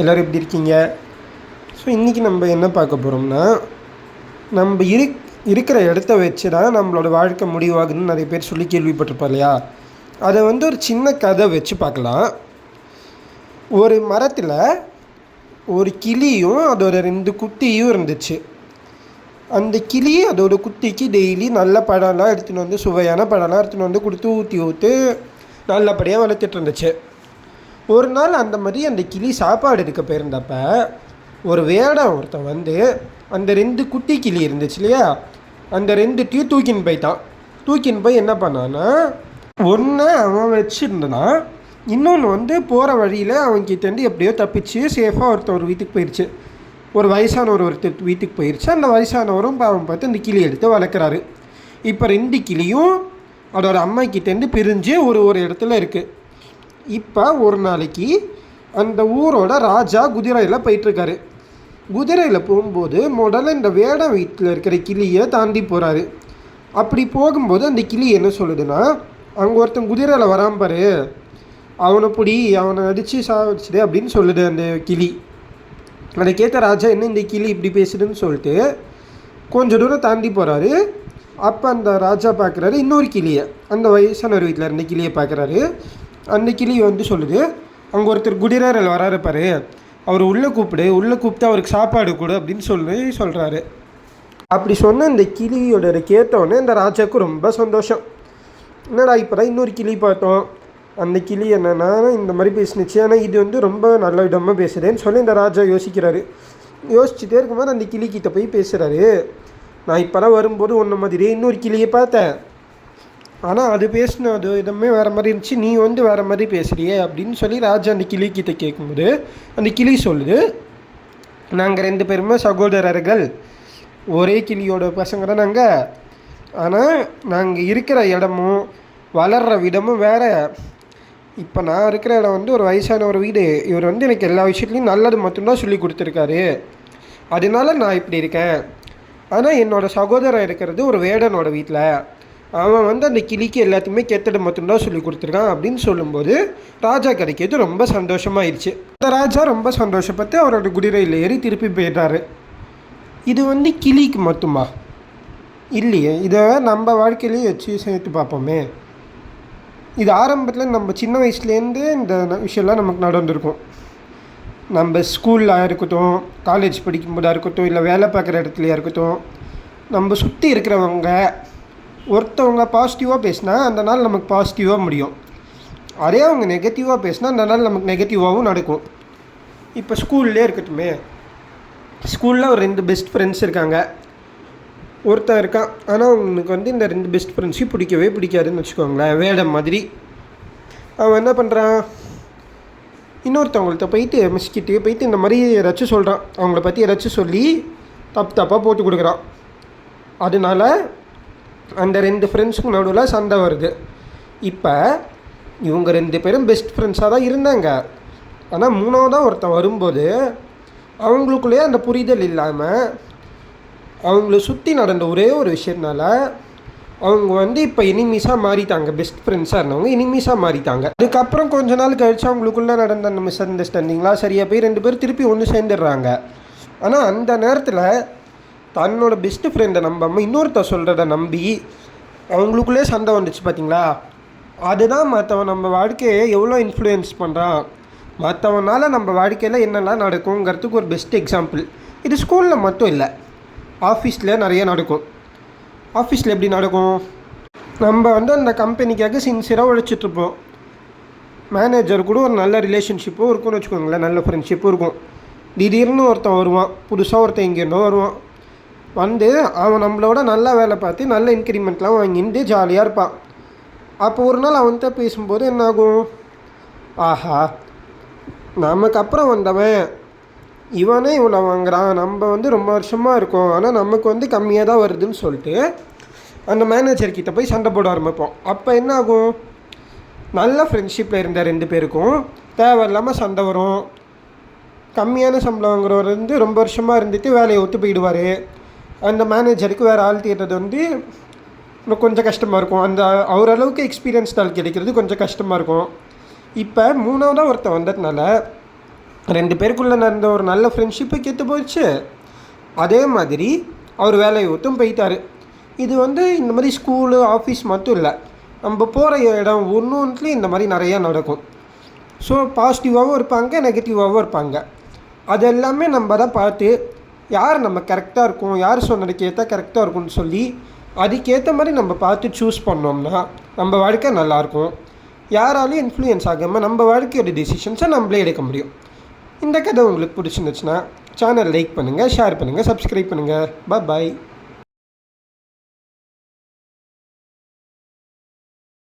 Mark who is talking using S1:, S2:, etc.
S1: எல்லோரும் எப்படி இருக்கீங்க? ஸோ இன்றைக்கி நம்ம என்ன பார்க்க போகிறோம்னா நம்ம இரு இருக்கிற இடத்த வச்சு தான் நம்மளோட வாழ்க்கை முடிவாகுதுன்னு நிறைய பேர் சொல்லி கேள்விப்பட்டிருப்போம் இல்லையா? அதை வந்து ஒரு சின்ன கதை வச்சு பார்க்கலாம். ஒரு மரத்தில் ஒரு கிளியும் அதோட ரெண்டு குட்டியும் இருந்துச்சு. அந்த கிளி அதோட குட்டிக்கு டெய்லி நல்ல பழம்லாம் எடுத்துகிட்டு வந்து சுவையான பழம்லாம் எடுத்துகிட்டு வந்து கொடுத்து ஊற்றி ஊற்று நல்லபடியாக வளர்த்துட்டு இருந்துச்சு. ஒரு நாள் அந்த மாதிரி அந்த கிளி சாப்பாடு எடுக்க போயிருந்தப்ப ஒரு வேடம் ஒருத்தன் வந்து அந்த ரெண்டு குட்டி கிளி இருந்துச்சு இல்லையா? அந்த ரெண்டுத்தையும் தூக்கின்னு போயிட்டான். தூக்கின்னு போய் என்ன பண்ணான்னா ஒன்று அவன் வச்சுருந்தான். இன்னொன்று வந்து போகிற வழியில் அவன்கிட்டேருந்து எப்படியோ தப்பிச்சு சேஃபாக ஒருத்தர் ஒரு வீட்டுக்கு போயிடுச்சு ஒரு வயசானவர் ஒருத்தர் வீட்டுக்கு போயிடுச்சு அந்த வயசானவரும் பாவம் பார்த்து அந்த கிளி எடுத்து வளர்க்குறாரு. இப்போ ரெண்டு கிளியும் அதோட அம்மா கிட்டேருந்து பிரிஞ்சு ஒரு ஒரு இடத்துல இருக்குது இப்போ ஒரு நாளைக்கு அந்த ஊரோட ராஜா குதிரையில் போயிட்டுருக்காரு. குதிரையில் போகும்போது முதல்ல இந்த வேடம் வீட்டில் இருக்கிற கிளியை தாண்டி போகிறாரு அப்படி போகும்போது அந்த கிளி என்ன சொல்லுதுன்னா அங்கே ஒருத்தன் குதிரையில் வராம பாரு. அவனை பிடி அவனை அடித்து சாவடிச்சிடு அப்படின்னு சொல்லுது அந்த கிளி. அதை கேட்ட ராஜா என்ன இந்த கிளி இப்படி பேசுதுன்னு சொல்லிட்டு கொஞ்சம் தூரம் தாண்டி போகிறாரு அப்போ அந்த ராஜா பார்க்குறாரு இன்னொரு கிளியை. அந்த வயசானவர் வீட்டில் இருந்த கிளியை பார்க்குறாரு அந்த கிளி வந்து சொல்லுது. அங்கே ஒருத்தர் குடிரேரில் வராரு பாரு. அவர் உள்ளே கூப்பிடு உள்ளே கூப்பிட்டு அவருக்கு சாப்பாடு கொடு அப்படின்னு சொல்லி சொல்கிறாரு அப்படி சொன்ன இந்த கிளியோட கேட்டோன்னே இந்த ராஜாவுக்கு ரொம்ப சந்தோஷம். என்னடா இப்போ தான் இன்னொரு கிளி பார்த்தோம். அந்த கிளி என்னென்னா இந்த மாதிரி பேசினுச்சு. ஆனால் இது வந்து ரொம்ப நல்ல விதமாக பேசுதேன்னு சொல்லி இந்த ராஜா யோசிக்கிறாரு. யோசிச்சுட்டே இருக்கும்போது அந்த கிளி கிட்ட போய் பேசுகிறாரு நான் இப்போ தான் வரும்போது ஒன்றை மாதிரியே இன்னொரு கிளியை பார்த்தேன். ஆனால் அது பேசின அது இதமே வேறு மாதிரி இருந்துச்சு. நீ வந்து வேறு மாதிரி பேசுகிறியே அப்படின்னு சொல்லி ராஜா அந்த கிளி கிட்ட கேட்கும்போது அந்த கிளி சொல்லுது நாங்கள் ரெண்டு பேருமே சகோதரர்கள். ஒரே கிளியோட பசங்க தான் நாங்கள் ஆனால் நாங்கள் இருக்கிற இடமும் வளர்கிற விதமும் வேறு. இப்போ நான் இருக்கிற இடம் வந்து ஒரு வயசான ஒரு வீடு. இவர் வந்து எனக்கு எல்லா விஷயத்துலையும் நல்லது மட்டும்தான் சொல்லி கொடுத்துருக்காரு. அதனால நான் இப்படி இருக்கேன். ஆனால் என்னோடய சகோதரன் இருக்கிறது ஒரு வேடனோட வீட்டில் அவன் வந்து அந்த கிளிக்கு எல்லாத்தையுமே கெத்தடை மட்டும்தான் சொல்லி கொடுத்துருக்கான் அப்படின்னு சொல்லும்போது ராஜா கிடைக்கிறது ரொம்ப சந்தோஷமாயிருச்சு. அந்த ராஜா ரொம்ப சந்தோஷப்பட்டு அவரோட குதிரையில் ஏறி திருப்பி போயிடுறாரு. இது வந்து கிளிக்கு மட்டுமா? இல்லையே இதை நம்ம வாழ்க்கையிலேயே வச்சு சேர்த்து பார்ப்போமே. இது ஆரம்பத்தில் நம்ம சின்ன வயசுலேருந்தே இந்த விஷயம்லாம் நமக்கு நடந்திருக்கும். நம்ம ஸ்கூலில் இருக்கட்டும் காலேஜ் படிக்கும்போதாக இருக்கட்டும் இல்லை வேலை பார்க்குற இடத்துலையாக இருக்கட்டும் நம்ம சுற்றி இருக்கிறவங்க ஒருத்தவங்க பாசிட்டிவாக பேசினா அந்த நாள் நமக்கு பாசிட்டிவாக முடியும். அதே அவங்க நெகட்டிவாக பேசினா அந்த நாள் நமக்கு நெகட்டிவாகவும் நடக்கும். இப்போ ஸ்கூல்லே இருக்கட்டுமே. ஸ்கூலில் ஒரு ரெண்டு பெஸ்ட் ஃப்ரெண்ட்ஸ் இருக்காங்க. ஒருத்தன் இருக்கான். ஆனால் அவனுக்கு வந்து இந்த ரெண்டு பெஸ்ட் ஃப்ரெண்ட்ஸையும் பிடிக்கவே பிடிக்காதுன்னு வச்சுக்கோங்களேன். வேடம் மாதிரி. அவன் என்ன பண்ணுறான் இன்னொருத்தவங்கள்ட்ட போயிட்டு மிஸ்கிட்டே போயிட்டு இந்த மாதிரி ஏதாச்சும் சொல்கிறான் அவங்கள பற்றி ஏதாச்சும் சொல்லி தப்பு தப்பாக போட்டு கொடுக்குறான். அதனால அந்த ரெண்டு ஃப்ரெண்ட்ஸுக்கும் நடுவில் சண்டை வருது. இப்போ இவங்க ரெண்டு பேரும் பெஸ்ட் ஃப்ரெண்ட்ஸாக தான் இருந்தாங்க. ஆனால் மூணாவதாக ஒருத்தன் வரும்போது அவங்களுக்குள்ளேயே அந்த புரிதல் இல்லாமல் அவங்கள சுற்றி நடந்த ஒரே ஒரு விஷயத்தினால அவங்க வந்து இப்போ இனிமீஸாக மாறிட்டாங்க. பெஸ்ட் ஃப்ரெண்ட்ஸாக இருந்தவங்க இனிமீஸாக மாறிட்டாங்க. அதுக்கப்புறம் கொஞ்ச நாள் கழிச்சு அவங்களுக்குள்ளே நடந்த அந்த மிஸ் அண்டர்ஸ்டாண்டிங்லாம் சரியாக போய் ரெண்டு பேரும் திருப்பி ஒன்று சேர்ந்துடுறாங்க. ஆனால் அந்த நேரத்தில் தன்னோட பெஸ்ட் ஃப்ரெண்டை நம்பாமல் இன்னொருத்த சொல்கிறத நம்பி அவங்களுக்குள்ளே சண்டை வந்துச்சு பார்த்தீங்களா அதுதான் மற்றவன் நம்ம வாழ்க்கையை எவ்வளோ இன்ஃப்ளூயன்ஸ் பண்ணுறான் மற்றவனால் நம்ம வாழ்க்கையில் என்னெல்லாம் நடக்குங்கிறதுக்கு ஒரு பெஸ்ட் எக்ஸாம்பிள் இது ஸ்கூலில் மட்டும் இல்லை. ஆஃபீஸில் நிறைய நடக்கும். ஆஃபீஸில் எப்படி நடக்கும்? நம்ம வந்து அந்த கம்பெனிக்காக சின்சியராக உழைச்சிட்ருப்போம் மேனேஜர் கூட ஒரு நல்ல ரிலேஷன்ஷிப்பும் இருக்கும்னு வச்சுக்கோங்களேன். நல்ல ஃப்ரெண்ட்ஷிப்பும் இருக்கும். திடீர்னு ஒருத்தன் வருவான். புதுசாக ஒருத்தன் இங்கேருந்தோ வருவான். வந்து அவன் நம்மளோட நல்லா வேலை பார்த்து நல்ல இன்க்ரிமெண்ட்லாம் வாங்கிட்டு ஜாலியாக இருப்பான். அப்போ ஒரு நாள் அவன்கிட்ட பேசும்போது என்னாகும்? ஆஹா நமக்கு அப்புறம் வந்தவன். இவனே இவ்வளோ வாங்குறான். நம்ம வந்து ரொம்ப வருஷமாக இருக்கோம். ஆனால் நமக்கு வந்து கம்மியாக தான் வருதுன்னு சொல்லிட்டு அந்த மேனேஜர்கிட்ட போய் சண்டை போட ஆரம்பிப்போம். அப்போ என்ன ஆகும் நல்ல ஃப்ரெண்ட்ஷிப்பில் இருந்த ரெண்டு பேருக்கும் தேவையில்லாமல் சண்டை வரும். கம்மியான சம்பளம் வாங்குறவர் வந்து ரொம்ப வருஷமாக இருந்துட்டு வேலையை ஒத்து போயிடுவார். அந்த மேனேஜருக்கு வேறு ஆள் தேடுறது வந்து இன்னும் கொஞ்சம் கஷ்டமாக இருக்கும். அந்த அவரளவுக்கு எக்ஸ்பீரியன்ஸ் ஆள் கிடைக்கிறது கொஞ்சம் கஷ்டமாக இருக்கும். இப்போ மூணாவதாக ஒருத்தன் வந்ததுனால ரெண்டு பேருக்குள்ளே நடந்த ஒரு நல்ல ஃப்ரெண்ட்ஷிப்பு கெட்டு போயிடுச்சு அதே மாதிரி அவர் வேலையை ஒத்தும் போயிட்டார். இது வந்து இந்த மாதிரி ஸ்கூலு ஆஃபீஸ் மட்டும் இல்லை. நம்ம போகிற இடம் ஒன்று ஒன்றுலையும் இந்த மாதிரி நிறையா நடக்கும். ஸோ பாசிட்டிவாகவும் இருப்பாங்க நெகட்டிவாகவும் இருப்பாங்க. அது எல்லாமே நம்ம தான் பார்த்து யார் நம்ம கரெக்டாக இருக்கும்? யார் சொன்னதுக்கு ஏற்ற கரெக்டாக இருக்கும்னு சொல்லி அதுக்கேற்ற மாதிரி நம்ம பார்த்து சூஸ் பண்ணோம்னா நம்ம வாழ்க்கை நல்லாயிருக்கும் யாராலையும் இன்ஃப்ளூயன்ஸ் ஆகாமல் நம்ம வாழ்க்கையோட டெசிஷன்ஸை நம்மளே எடுக்க முடியும். இந்த கதை உங்களுக்கு பிடிச்சிருந்துச்சுன்னா சேனல் லைக் பண்ணுங்கள் ஷேர் பண்ணுங்கள் சப்ஸ்கிரைப் பண்ணுங்கள் பாய்